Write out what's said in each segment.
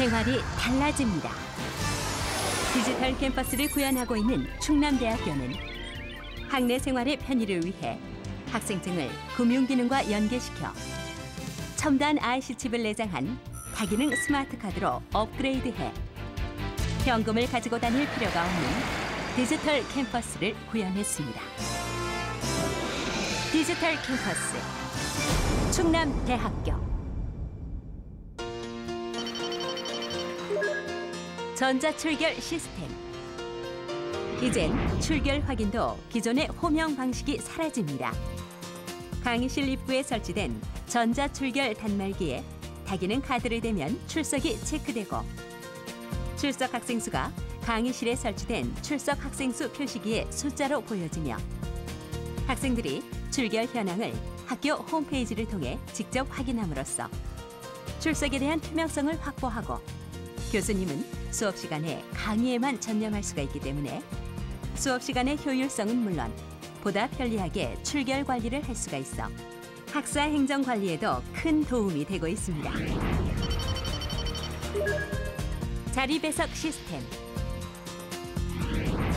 생활이 달라집니다. 디지털 캠퍼스를 구현하고 있는 충남대학교는 학내 생활의 편의를 위해 학생증을 금융기능과 연계시켜 첨단 IC칩을 내장한 다기능 스마트 카드로 업그레이드해 현금을 가지고 다닐 필요가 없는 디지털 캠퍼스를 구현했습니다. 디지털 캠퍼스 충남대학교 전자출결 시스템 이젠 출결 확인도 기존의 호명 방식이 사라집니다. 강의실 입구에 설치된 전자출결 단말기에 다기능 카드를 대면 출석이 체크되고 출석 학생 수가 강의실에 설치된 출석 학생 수 표시기에 숫자로 보여지며 학생들이 출결 현황을 학교 홈페이지를 통해 직접 확인함으로써 출석에 대한 투명성을 확보하고 교수님은 수업 시간에 강의에만 전념할 수가 있기 때문에 수업 시간의 효율성은 물론 보다 편리하게 출결 관리를 할 수가 있어 학사 행정 관리에도 큰 도움이 되고 있습니다. 자리 배석 시스템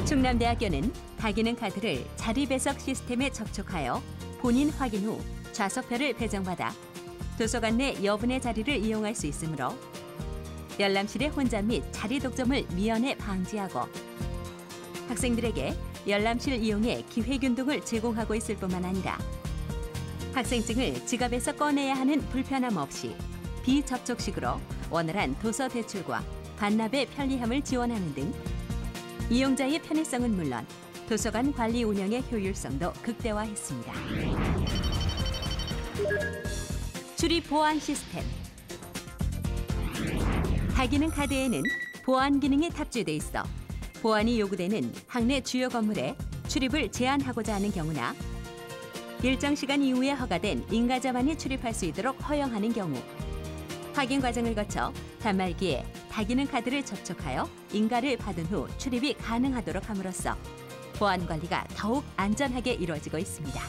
충남대학교는 다기능 카드를 자리 배석 시스템에 접촉하여 본인 확인 후 좌석표를 배정받아 도서관 내 여분의 자리를 이용할 수 있으므로 열람실의 혼잡 및 자리 독점을 미연에 방지하고 학생들에게 열람실 이용의 기회균 등을 제공하고 있을 뿐만 아니라 학생증을 지갑에서 꺼내야 하는 불편함 없이 비접촉식으로 원활한 도서 대출과 반납의 편리함을 지원하는 등 이용자의 편의성은 물론 도서관 관리 운영의 효율성도 극대화했습니다. 출입 보안 시스템 다기능 카드에는 보안 기능이 탑재돼 있어 보안이 요구되는 학내 주요 건물에 출입을 제한하고자 하는 경우나 일정 시간 이후에 허가된 인가자만이 출입할 수 있도록 허용하는 경우 확인 과정을 거쳐 단말기에 다기능 카드를 접촉하여 인가를 받은 후 출입이 가능하도록 함으로써 보안 관리가 더욱 안전하게 이루어지고 있습니다.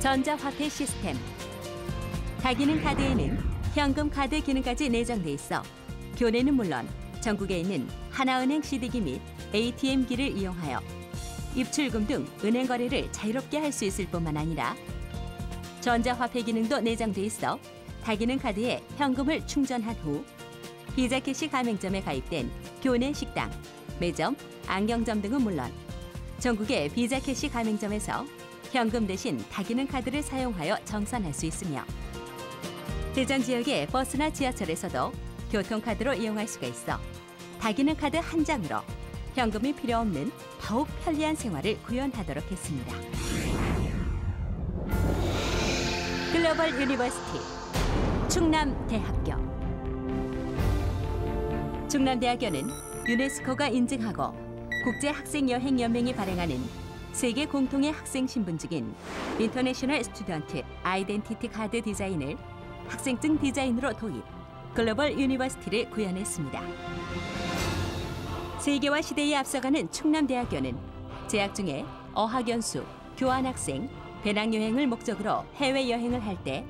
전자화폐 시스템 다기능 카드에는 현금 카드 기능까지 내장돼 있어. 교내는 물론 전국에 있는 하나은행 CD기 및 ATM기를 이용하여 입출금 등 은행 거래를 자유롭게 할 수 있을 뿐만 아니라 전자화폐 기능도 내장돼 있어 다기능 카드에 현금을 충전한 후 비자 캐시 가맹점에 가입된 교내 식당, 매점, 안경점 등은 물론 전국의 비자 캐시 가맹점에서 현금 대신 다기능 카드를 사용하여 정산할 수 있으며 대전 지역의 버스나 지하철에서도 교통카드로 이용할 수가 있어 다기능 카드 한 장으로 현금이 필요 없는 더욱 편리한 생활을 구현하도록 했습니다. 글로벌 유니버시티 충남대학교 충남대학교는 유네스코가 인증하고 국제학생여행연맹이 발행하는 세계 공통의 학생 신분증인 인터내셔널 스튜던트 아이덴티티 카드 디자인을 학생증 디자인으로 도입, 글로벌 유니버시티를 구현했습니다. 세계화 시대에 앞서가는 충남대학교는 재학 중에 어학연수, 교환학생, 배낭여행을 목적으로 해외여행을 할 때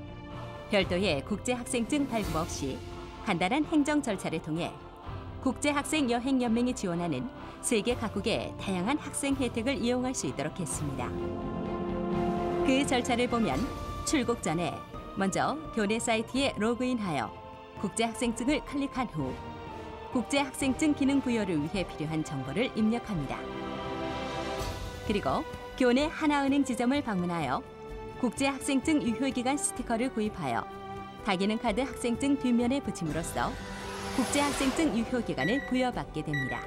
별도의 국제학생증 발급 없이 간단한 행정 절차를 통해 국제학생여행연맹이 지원하는 세계 각국의 다양한 학생 혜택을 이용할 수 있도록 했습니다. 그 절차를 보면 출국 전에 먼저 교내 사이트에 로그인하여 국제학생증을 클릭한 후 국제학생증 기능 부여를 위해 필요한 정보를 입력합니다. 그리고 교내 하나은행 지점을 방문하여 국제학생증 유효기간 스티커를 구입하여 다기능 카드 학생증 뒷면에 붙임으로써 국제학생증 유효기간을 부여받게 됩니다.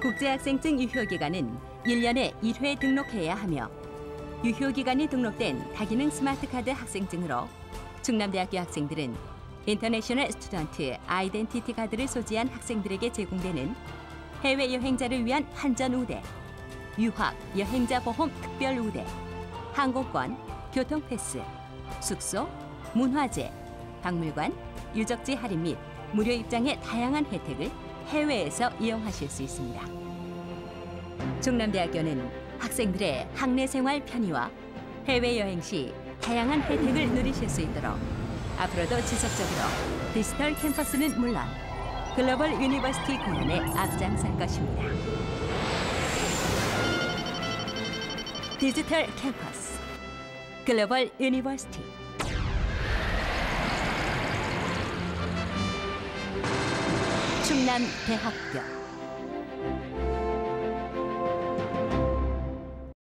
국제학생증 유효기간은 1년에 1회 등록해야 하며 유효기간이 등록된 다기능 스마트카드 학생증으로 충남대학교 학생들은 인터내셔널 스튜던트 아이덴티티 카드를 소지한 학생들에게 제공되는 해외 여행자를 위한 환전 우대, 유학 여행자 보험 특별 우대, 항공권, 교통 패스, 숙소, 문화재, 박물관, 유적지 할인 및 무료 입장의 다양한 혜택을 해외에서 이용하실 수 있습니다. 충남대학교는 학생들의 학내 생활 편의와 해외 여행 시 다양한 혜택을 누리실 수 있도록 앞으로도 지속적으로 디지털 캠퍼스는 물론 글로벌 유니버시티 구현에 앞장설 것입니다. 디지털 캠퍼스 글로벌 유니버시티 충남대학교